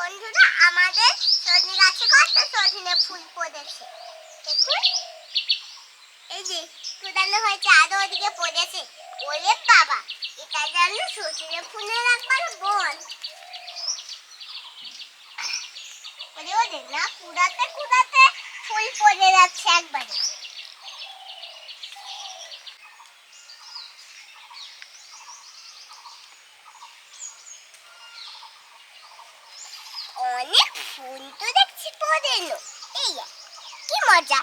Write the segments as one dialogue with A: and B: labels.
A: বন্ধুরা, আমাদের সজনে গাছে কত সজনে ফুল পড়েছে? দেখুন। এই যে, কুদানো হয়েছে, আরও ওদিকে পড়েছে। ওরে বাবা, এটা যেন সজনে ফুলের একবার বন। ওরে ওরে, না, কুড়াতে কুড়াতে ফুল পড়ে যাচ্ছে একবারে। অনেক ফুল তো দেখছি পড়ে এলো এই কি মজা।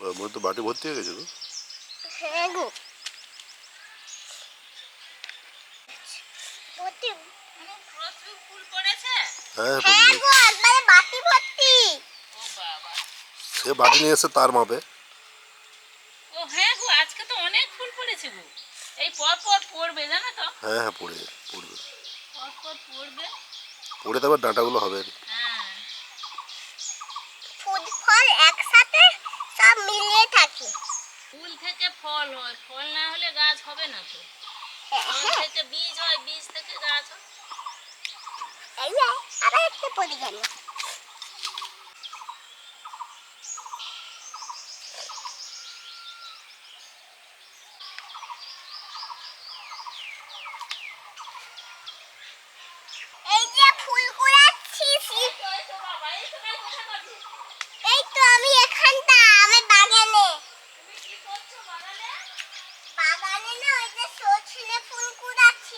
B: মধ্যে তো বাটি ভর্তি হয়ে গেছে গো
A: হ্যাঁ গো ভর্তি
C: প্রচুর ফুল পড়েছে
B: হ্যাঁ
A: হ্যাঁ
B: ভর্তি।
A: গো একবারে বাটি ভর্তি
C: ও বাবা
B: সে বাটি নিয়ে এসে তার মাপে।
C: ও হ্যাঁ গো আজকে তো অনেক ফুল পড়েছে গো। এই পর পর পড়বে জানো তো?
B: হ্যাঁ হ্যাঁ পড়ে পড়বে।
C: পর পর পড়বে।
B: পড়ে তারপর ডাঁটাগুলো হবে।
C: হ্যাঁ।
A: ফুল ফল একসাথে সব মিলিয়ে থাকে।
C: ফুল থেকে ফল হয় ফল না হলে গাছ হবে না তো। ফল থেকে বীজ হয় বীজ থেকে গাছ হয়।
A: আবার একটা পড়ে আমার বাগানে। না ওই যে সজনে ফুল কুড়াচ্ছি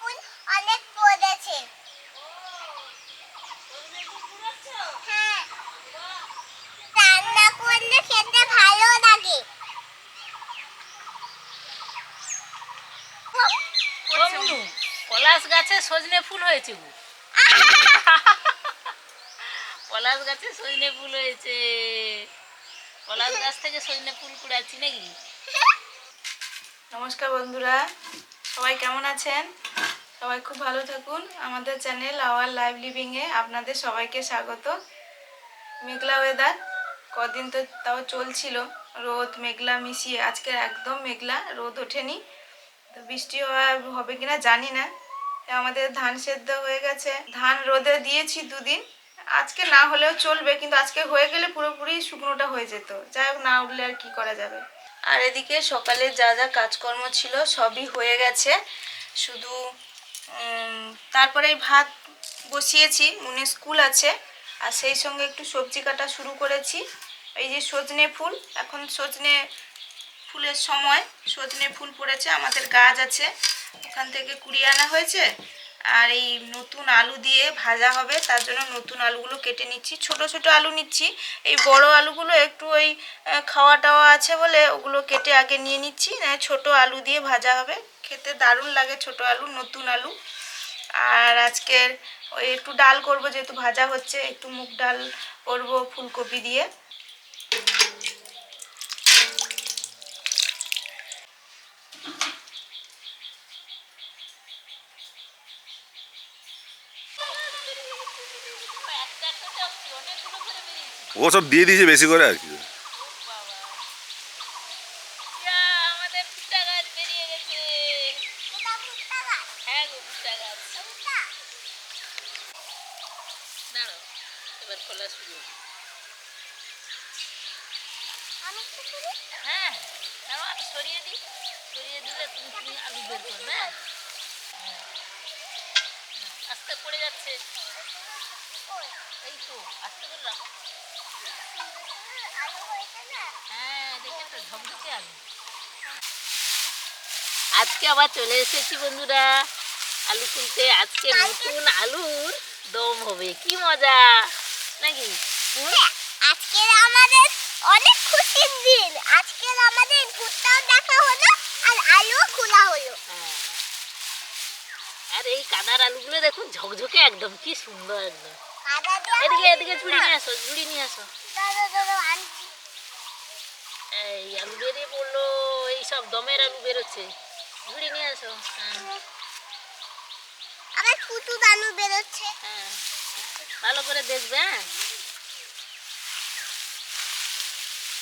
A: ফুল অনেক পড়েছে হ্যাঁ রান্না করলে খেতে ভালো লাগে।
C: পলাশ গাছে সজনে ফুল হয়েছে গো। পলাশ গাছে সজনে ফুল হয়েছে। পলাশ গাছ থেকে সজনে ফুল কুড়াচ্ছি নাকি?
D: নমস্কার বন্ধুরা সবাই কেমন আছেন? সবাই খুব ভালো থাকুন। আমাদের চ্যানেল আওয়ার লাইভ লিভিংয়ে আপনাদের সবাইকে স্বাগত। মেঘলা ওয়েদার কদিন তো তাও চলছিল। রোদ মেঘলা মিশিয়ে, আজকে একদম মেঘলা, রোদ ওঠেনি। তো বৃষ্টি হবে কিনা জানি না। আমাদের ধান সেদ্ধ হয়ে গেছে। ধান রোদে দিয়েছি দুদিন। আজকে না হলেও চলবে, কিন্তু আজকে হয়ে গেলে পুরোপুরি শুকনোটা হয়ে যেত। যাই হোক, না উঠলে আর কি করা যাবে? আর এদিকে সকালে যা যা কাজকর্ম ছিল সবই হয়ে গেছে। শুধু তারপরে ভাত বসিয়েছি। মুনে স্কুল আছে। আর সেই সঙ্গে একটু সবজি কাটা শুরু করেছি। এই যে সজনে ফুল, এখন সজনে ফুলের সময় সজনে ফুল পড়েছে, আমাদের গাছ আছে। ওখান থেকে কুড়িয়ে আনা হয়েছে। আর এই নতুন আলু দিয়ে ভাজা হবে, তার জন্য নতুন আলুগুলো কেটে নিচ্ছি। ছোট ছোট আলু নিচ্ছি। এই বড় আলুগুলো একটু ওই খাওয়া টাওয়া আছে বলে ওগুলো কেটে আগে নিয়ে নিচ্ছি ছোট আলু দিয়ে ভাজা হবে। খেতে দারুণ লাগে ছোট আলু, নতুন আলু। আর আজকের ওই একটু ডাল করব, যেহেতু ভাজা হচ্ছে, একটু মুগ ডাল করব ফুলকপি দিয়ে।
B: ও সব দিয়ে দিয়েছে বেশি করে আর কি
C: বাবা ইয়া, আমাদের ভুট্টা গাছ বেরিয়ে গেছে
A: এটা ভুট্টা গাছ
C: হ্যাঁ গো ভুট্টা গাছ
A: ভুট্টা
C: দাঁড়াও এবার খোলা শুরু
A: আমি
C: হ্যাঁ দাঁড়াও আমি সরিয়ে দিই। সরিয়ে দিলে তুমি তুমি আলু বের করবে হ্যাঁ? হ্যাঁ। আস্তে পড়ে যাচ্ছে। এই তো আস্তে করে রাখো।
A: আলু হয়েছে না?
C: হ্যাঁ দেখে তো ঝকঝকে আলু। আজকে আবার চলে এসেছি বন্ধুরা। আলু তুলতে আজকে নতুন আলুর দম হবে। কি মজা! নাকি?
A: অনেক দিন আজকে আমাদের ভুট্টাও দেখা হলো আর আলুও খোলা হলো।
C: হ্যাঁ। আর এই কাদার আলুগুলো দেখুন ঝকঝকে একদম কি সুন্দর একদম। এদিকে এদিকে ঝুড়ি নিয়ে আসো ঝুড়ি নিয়ে আসো। এই আলু বেরিয়ে পড়ল এই সব দমের আলু বেরোচ্ছে। ঝুড়ি নিয়ে এসো হ্যাঁ।
A: আবার কুটু দানু বেরোচ্ছে।
C: হ্যাঁ। ভালো করে দেখবে হ্যাঁ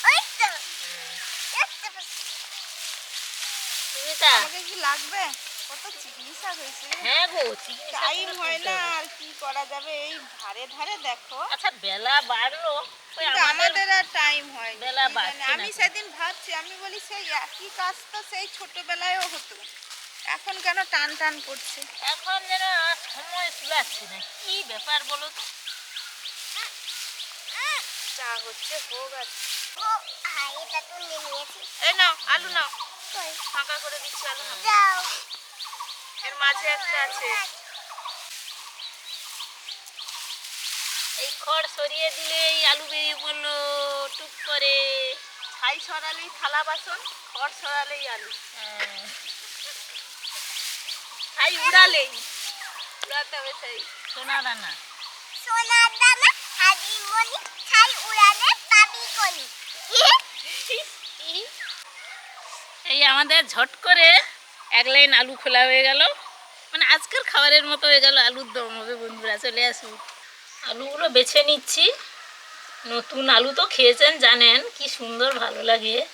A: ওই তো
C: হুম।
A: দেখতে পাচ্ছি।
C: সুমিতা
D: আমাকে কি লাগবে? কত শাক হয়েছে
C: হ্যাঁ গো
D: টাইম হয় না আর কি করা যাবে? এই ধারে ধারে দেখো।
C: আচ্ছা বেলা বাড়লো। আমাদের
D: আর টাইম হয়
C: বেলা বাড়ছে
D: আমি সেদিন ভাবছি আমি বলি সেই একই কাজ তো সেই ছোটবেলায়ও হতো। এখন কেন টান টান করছে?
C: এখন যেন সময় কুলাচ্ছে না। কি ব্যাপার বলো তো?
D: যা হচ্ছে হোক আর
A: ও হ্যাঁ এটা তো নিয়ে নিয়েছি
D: এই নাও আলু নাও? ফাঁকা করে দিচ্ছি আলু এর মাঝে একটা আছে।
C: এই খড় সরিয়ে দিলে এই আলু বেরিয়ে পড়ল টুক করে।
D: ছাই সরালেই থালা বাসন খড় সরালেই আলু।
C: হ্যাঁ।
D: ছাই উড়ালেই। উড়াতে হবে ছাই।
C: সোনা দানা।
A: সোনার দানা হাজি মনি ছাই উড়ানে পাবি কলি।
C: আমাদের ঝট করে এক লাইন আলু খোলা হয়ে গেল। মানে আজকের খাবারের মতো হয়ে গেল আলুর দম হবে বন্ধুরা, চলে আসুন। আলুগুলো বেছে নিচ্ছি। নতুন আলু তো খেয়েছেন, জানেন কি সুন্দর ভালো লাগে।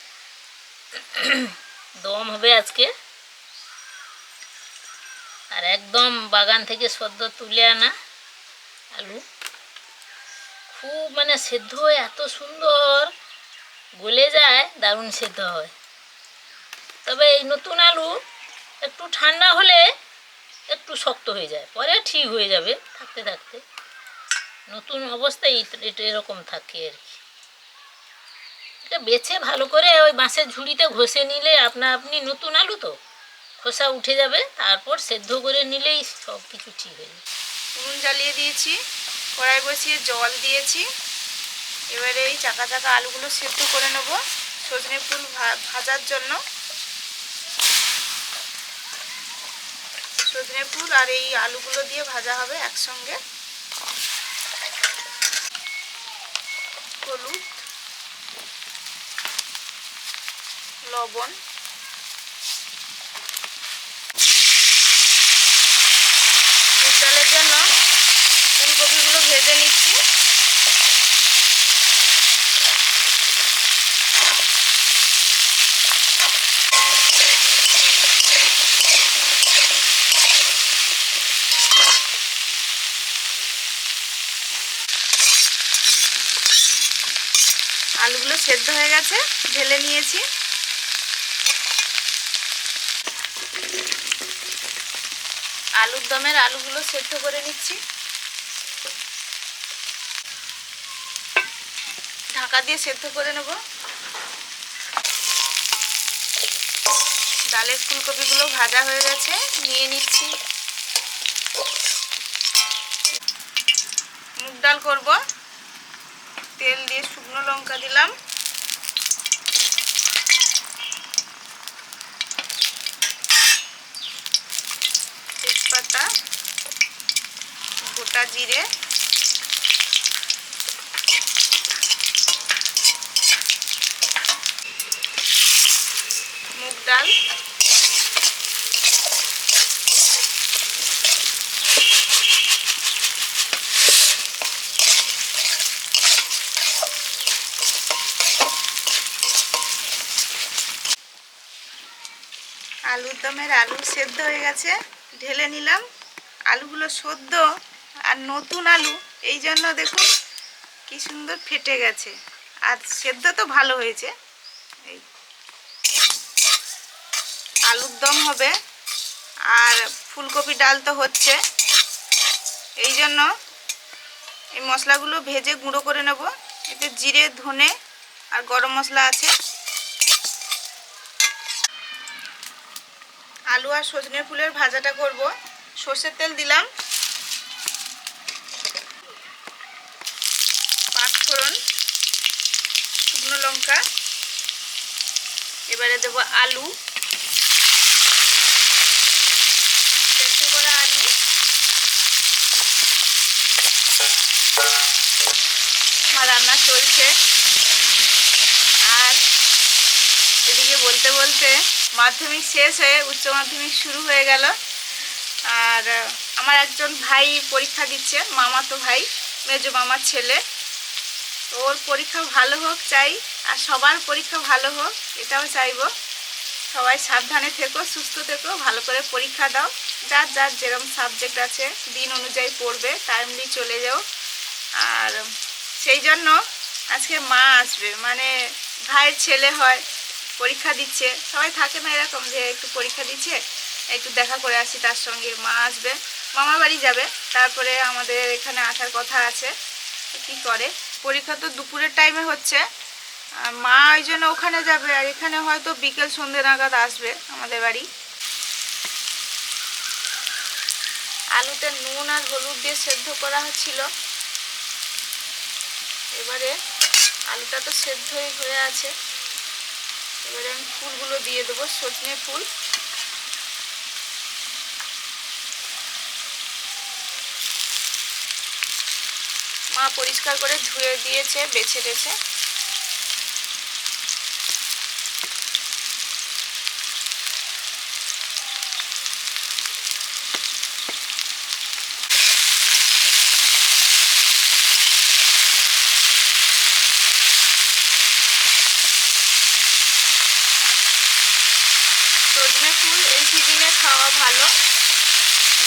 C: দম হবে আজকে। আর একদম বাগান থেকে সদ্য তুলে আনা আলু। খুব মানে সেদ্ধ হয়, এত সুন্দর। গলে যায়, দারুণ সেদ্ধ হয়। তবে এই নতুন আলু একটু ঠান্ডা হলে একটু শক্ত হয়ে যায়। পরে ঠিক হয়ে যাবে থাকতে থাকতে। নতুন অবস্থায় এটা- এরকম থাকে আর কি। এটা বেছে ভালো করে ওই বাঁশের ঝুড়িতে ঘষে নিলে আপনা আপনি নতুন আলু তো, খোসা উঠে যাবে, তারপর সেদ্ধ করে নিলেই সব কিছু ঠিক হয়ে যাবে।
D: উনুন জ্বালিয়ে দিয়েছি, কড়াই বসিয়ে জল দিয়েছি। এবারে এই চাকা চাকা আলুগুলো সেদ্ধ করে নেব। সজনে ফুল ভাজার জন্য। সজনে ফুল আর এই আলুগুলো দিয়ে ভাজা হবে একসঙ্গে। হলুদ, লবণ। মুগ ডালের জন্য ফুলকপিগুলো ভেজে নিচ্ছি। আলুগুলো সেদ্ধ হয়ে গেছে, ঢেলে নিয়েছি। আলুর দমের আলুগুলো সেদ্ধ করে নিচ্ছি। ঢাকা দিয়ে সেদ্ধ করে নেব। ডালের ফুলকপিগুলো ভাজা হয়ে গেছে, নিয়ে নিচ্ছি। মুগ ডাল করব। তেল দিয়ে শুকনো লঙ্কা দিলাম। তেজপাতা গোটা জিরে। মুগ ডাল। আলুর দমের আলু সেদ্ধ হয়ে গেছে, ঢেলে নিলাম। আলুগুলো সদ্য আর নতুন আলু, এই জন্য দেখুন কি সুন্দর ফেটে গেছে। আর সেদ্ধ তো ভালো হয়েছে। এই আলুর দম হবে, আর ফুলকপি ডাল তো হচ্ছে। এই জন্য এই মশলাগুলো ভেজে গুঁড়ো করে নেব। এতে জিরে, ধনে আর গরম মশলা আছে। আলু আর সজনে ফুলের ভাজাটা করব। সর্ষের তেল দিলাম। পাঁচফোড়ন শুকনো লঙ্কা। এবারে দেবো আলু। আলু। রান্না চলছে। আর এদিকে বলতে বলতে মাধ্যমিক শেষ হয়ে, উচ্চ মাধ্যমিক শুরু হয়ে গেল। আর, আমার একজন ভাই পরীক্ষা দিচ্ছে মামা তো ভাই, মেজো মামার ছেলে। ওর পরীক্ষা ভালো হোক চাই, আর সবার পরীক্ষা ভালো হোক, এটাও চাইব। সবাই সাবধানে থেকো, সুস্থ থেকো, ভালো করে পরীক্ষা দাও। যার যার যেরকম সাবজেক্ট আছে, দিন অনুযায়ী পড়বে, টাইমলি চলে যাও। আর, সেই জন্য আজকে মা আসবে মানে ভাইয়ের ছেলে হয় পরীক্ষা দিচ্ছে। সবাই থাকে না এরকম যে একটু পরীক্ষা দিচ্ছে, একটু দেখা করে আসি তার সঙ্গে, মা আসবে, মামার বাড়ি যাবে। তারপরে আমাদের এখানে আসার কথা আছে, কী করে? পরীক্ষা তো দুপুরের টাইমে হচ্ছে। মা ওই জন্য ওখানে যাবে, আর এখানে হয়তো বিকেল সন্ধ্যে নাগাদ আসবে আমাদের বাড়ি। আলুতে নুন আর হলুদ দিয়ে সেদ্ধ করা হচ্ছিল এবারে আলুটা তো সেদ্ধই হয়ে আছে। এবারে আমি ফুলগুলো দিয়ে দেবো সজনে ফুল। মা পরিষ্কার করে ধুয়ে দিয়েছে বেছে বেছে সজনে ফুল এই সিজনে খাওয়া ভালো।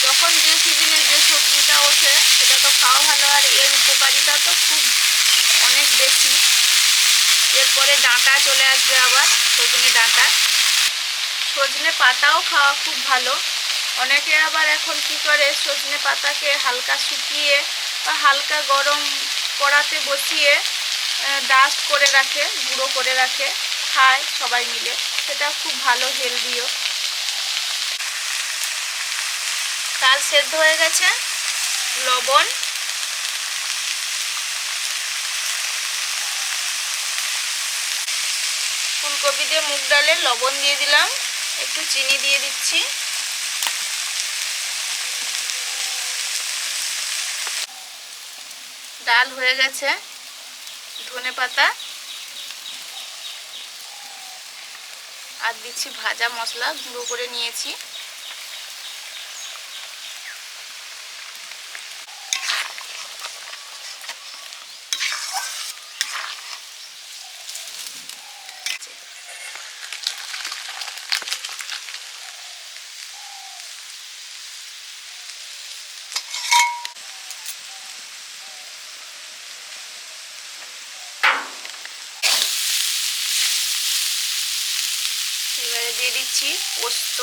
D: যখন যে সিজনে যে সবজিটা ওঠে, সেটা তো খাওয়া ভালো, আর এর উপকারিতা তো খুব অনেক বেশি। এরপরে ডাঁটা চলে আসবে আবার, সজনে ডাঁটা। সজনে পাতাও খাওয়া খুব ভালো। অনেকে আবার এখন কি করে, সজনে পাতাকে হালকা শুকিয়ে বা হালকা গরম কড়াতে বসিয়ে ডাস্ট করে রাখে, গুঁড়ো করে রাখে, খায় সবাই মিলে। সেটা খুব ভালো হেলদিও ডাল সেদ্ধ হয়ে গেছে, লবণ। ফুলকপি দিয়ে মুগ ডালে লবণ দিয়ে দিলাম, একটু চিনি দিয়ে দিচ্ছি। ডাল হয়ে গেছে, ধনে পাতা। আর দিচ্ছি ভাজা মশলা গুঁড়ো করে নিয়েছি। এবারে দিয়ে দিচ্ছি পোস্ত।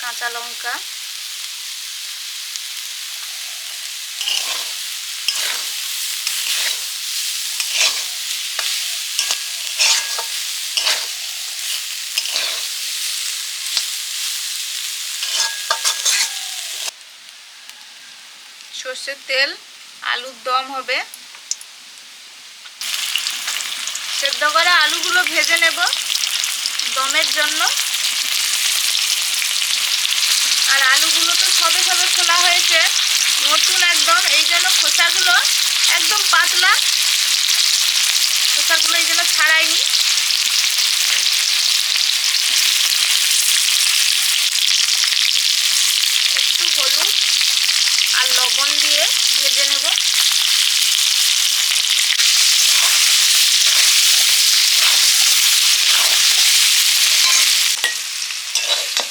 D: কাঁচা লঙ্কা। সর্ষের তেল। আলুর দম হবে। সেদ্ধ করা আলুগুলো ভেজে নেব দমের জন্য। আর আলুগুলো তো সবে সবে খোলা হয়েছে। নতুন একদম, এই জন্য খোসাগুলো একদম পাতলা। খোসাগুলো এই জন্য ছাড়াইনি একটু হলুদ। আর লবণ দিয়ে ভেজে নেব।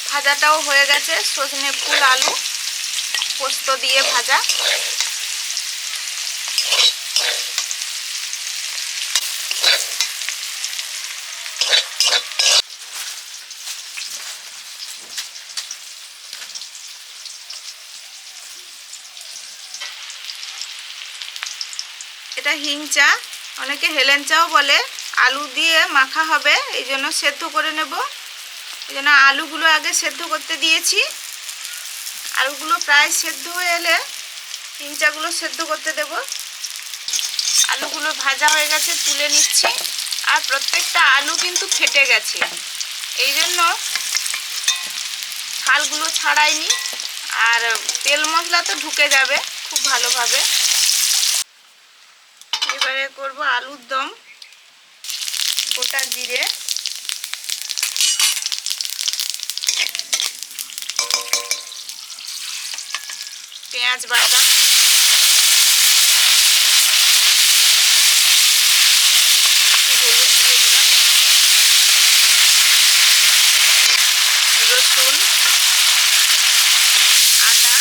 D: ভাজাটাও হয়ে গেছে সজনে ফুল আলু পোস্ত দিয়ে ভাজা। এটা হিং চা। অনেকে হেলেন চাও বলে। আলু দিয়ে মাখা হবে, এই জন্য সেদ্ধ করে নেব। এই জন্য আলুগুলো আগে সেদ্ধ করতে দিয়েছি। আলুগুলো প্রায় সেদ্ধ হয়ে এলে হিং চাগুলো সেদ্ধ করতে দেব। আলুগুলো ভাজা হয়ে গেছে, তুলে নিচ্ছি। আর প্রত্যেকটা আলু কিন্তু ফেটে গেছে। এই জন্য ছালগুলো ছাড়াইনি। আর তেল মশলা তো ঢুকে যাবে খুব ভালোভাবে। এবারে করব আলুর দম গোটা জিরে। পেঁয়াজ বাটা একটু হলুদ দিয়ে দিলাম রসুন আদা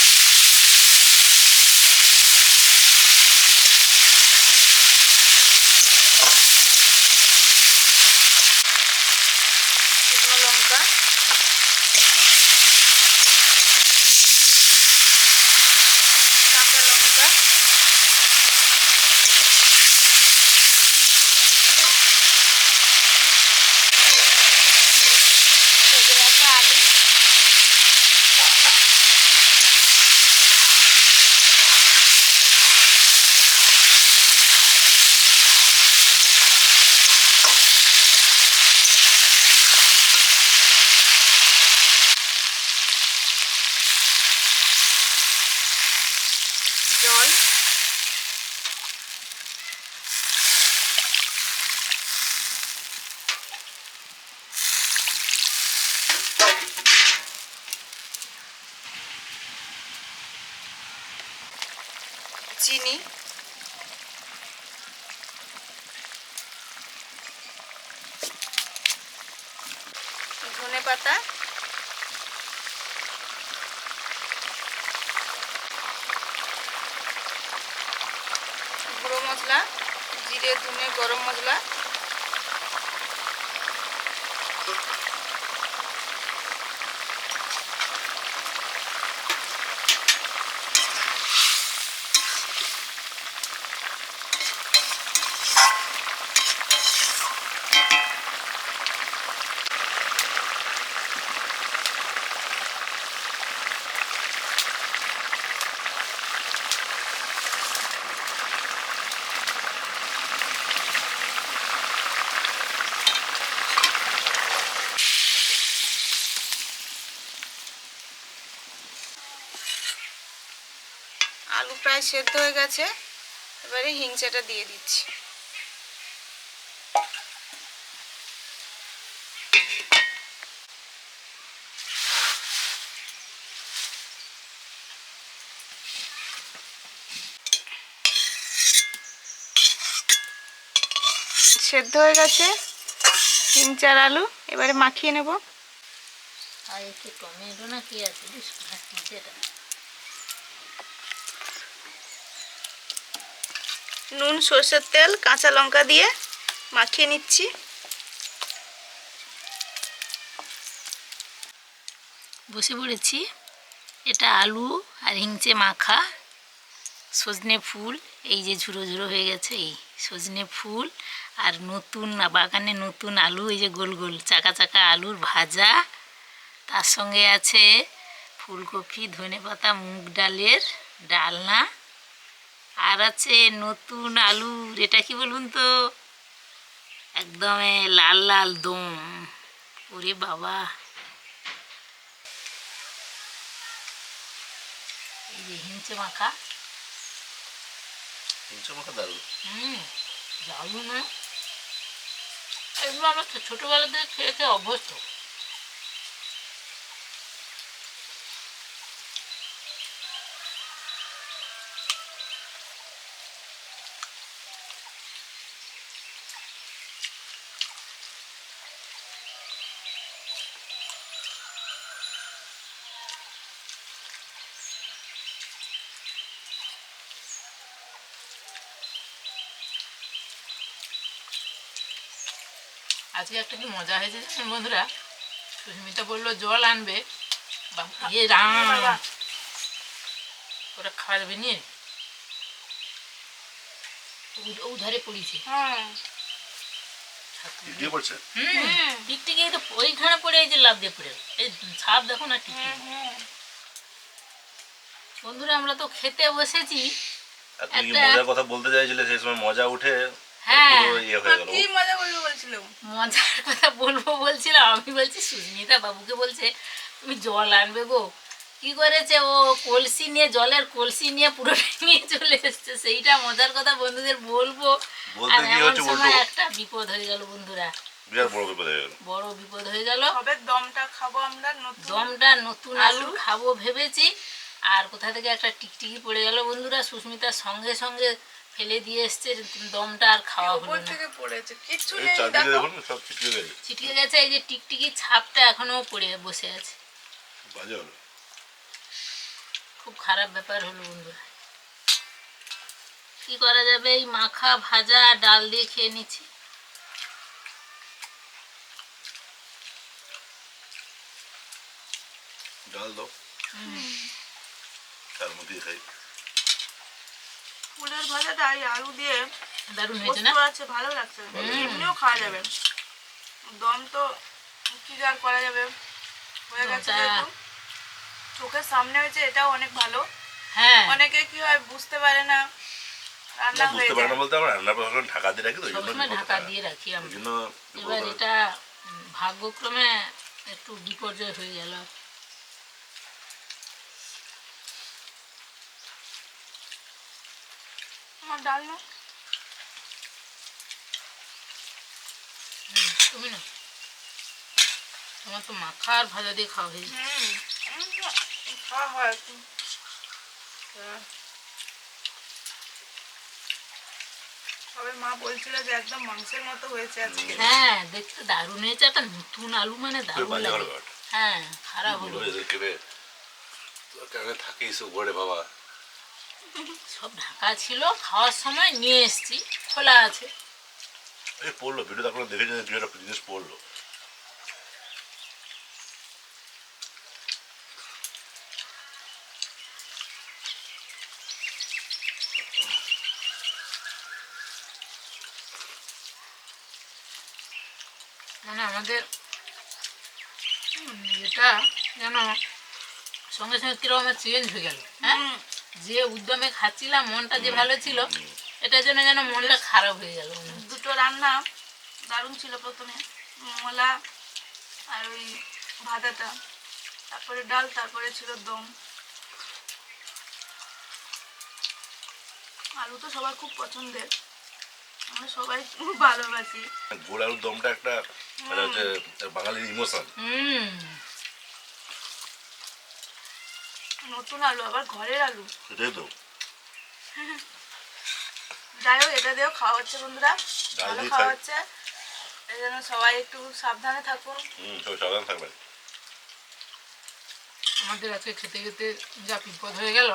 D: শুকনো লঙ্কা কাঁচা লঙ্কা ভেজে রাখা আলু জল চিনি ধনে পাতা গুঁড়ো মশলা জিরে ধনে গরম মশলা আলু প্রায় সেদ্ধ হয়ে গেছে। এবারে হিংচাটা দিয়ে দিচ্ছি। সেদ্ধ হয়ে গেছে। হিংচার আলু, এবারে মাখিয়ে নেব।
C: আর একটু টমেটো না কি আছে বেশ ভাজছে এটা
D: নুন, সর্ষের তেল, কাঁচা লঙ্কা দিয়ে মাখিয়ে নিচ্ছি।
C: বসে পড়েছি। এটা আলু আর হিংচে মাখা, সজনে ফুল, এই যে ঝুরো ঝুরো হয়ে গেছে, এই সজনে ফুল আর নতুন বাগানে নতুন আলু, এই যে গোল গোল, চাকা চাকা আলুর ভাজা। তার সঙ্গে আছে ফুলকপি, ধনেপাতা, মুগ ডালের ডালনা। আর আছে নতুন আলুর এটা কি বলুন তো? একদম লাল লাল দম। ওরে বাবা। এই যে হিংচে মাখা। হুম জানো না? এগুলো আমরা ছোটোবেলা থেকে খেয়ে খেয়ে অভ্যস্ত। আজকে একটা কি মজা হয়েছে জানেন বন্ধুরা? সুস্মিতা বলল জল আনবে। ইয়ে রাম। ওরা নিয়ে উ- ও ধারে পড়িছে
D: হ্যাঁ
C: টিকটিকি তো ওইখানে পড়ে এই যে লাভ দিয়ে পড়ে। এই ছাপ দেখো না টিকটিকি বন্ধুরা আমরা তো খেতে বসেছি।
B: মজার কথা বলতে চাইছিলে সেই সময় মজা উঠে
C: হ্যাঁ।
B: হয়ে
D: কি মজা বলছিল
C: মজার কথা বলব বলছিলাম। আমি বলছি সুস্মিতা বাবুকে বলছে তুমি জল আনবে গো। কি করেছে ও? কলসি নিয়ে জলের কলসি নিয়ে নিয়ে চলে এসছে। সেইটা মজার কথা বন্ধুদের বলব। আর এমন সময় একটা বিপদ হয়ে গেল বন্ধুরা।
B: বিরাট বড় বিপদ হয়ে গেল।
C: বড় বিপদ হয়ে গেল।
D: সবে দমটা খাব আমরা নতুন
C: দমটা নতুন আলু।
D: আলু।
C: খাব ভেবেছি। আর কোথা থেকে একটা টিকটিকি পড়ে গেল বন্ধুরা সুস্মিতার সঙ্গে সঙ্গে ফেলে দিয়ে এসছে দমটা আর খাওয়া হলো
D: থেকে পড়েছে
B: এই
D: নেই দেখো।
B: সব ছিটিয়ে গেছে।
C: ছিটিয়ে গেছে এই যে টিকটিকি ছাপটা এখনও পড়ে বসে আছে।
B: বাজে হলো।
C: খুব খারাপ ব্যাপার হলো বন্ধুরা। কি করা যাবে এই মাখা ভাজা আর ডাল দিয়ে খেয়ে নিচ্ছি।
B: ডাল দাও। তার মধ্যেই খাই।
D: ফুলের ভাজাটা এই আলু দিয়ে
C: দারুণ হয়েছে না?
D: আছে ভালো লাগছে। এমনিও খাওয়া যাবে। দম তো কি আর করা যাবে? হয়ে গেছে যেহেতু চোখের সামনে হয়েছে এটাও অনেক ভালো।
C: হ্যাঁ।
D: অনেকে কি হয় বুঝতে পারে না রান্না হয়ে যায়
B: না বলতে আমরা রান্নার পর ঢাকা দিয়ে রাখি তো
C: সবসময় ঢাকা দিয়ে রাখি আমরা। এবার এটা ভাগ্যক্রমে একটু বিপর্যয় হয়ে গেল।
D: আমার ডাল না
C: তুমি না তোমার তো মাখা আর ভাজা দিয়ে খাওয়া হয়েছে
D: হুম হুম, খাওয়া হয় একটু হ্যাঁ। তবে মা বলছিল যে একদম মাংসের মতো হয়েছে আজকে
C: হ্যাঁ দেখতে দারুণ হয়েছে একটা নতুন আলু মানে
B: খুবই
C: দারুণ
B: বাজে হলো
C: লাগে
B: ব্যাপারটা।
C: হ্যাঁ খারাপ হলো
B: বলবে এদের কেবে কেন থাকিস ঘরে বাবা
C: সব ঢাকা ছিল খাওয়ার সময় নিয়ে এসেছি খোলা আছে।
B: এই পড়ল ভিডিওতে আপনারা দেখেছেন যে একটা জিনিস পড়ল।
C: মানে আমাদের এটা যেন সঙ্গে সঙ্গে কীরকম চেঞ্জ হয়ে গেল হ্যাঁ? যে উদ্যমে খাচ্ছিলাম মনটা যে ভালো ছিল এটার জন্য যেন মনটা খারাপ হয়ে গেল
D: দুটো রান্না দারুণ ছিল প্রথমে। মোলা আর ওই ভাজাটা তারপরে ডাল তারপরে ছিল দম। আলু তো সবার খুব পছন্দের। আমরা সবাই খুব ভালোবাসি।
B: গোল আলুর দমটা একটা মানে বাঙালির ইমোশন।
C: হুম।
D: নতুন আলু আবার ঘরের আলু।
B: তো।
D: যাই হোক এটা দিয়েও খাওয়া হচ্ছে বন্ধুরা। ভালো খাওয়া হচ্ছে। এই জন্য সবাই একটু সাবধানে থাকুন।
B: সাবধান থাকবেন।
C: আমাদের আজকে খেতে খেতে যা বিপদ হয়ে গেল।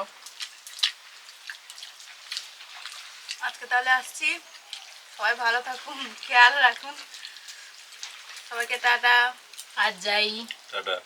D: আজকে তাহলে আসছি। সবাই ভালো থাকুন খেয়াল রাখুন। সবাইকে টাটা।
C: আর যাই।
B: টাটা।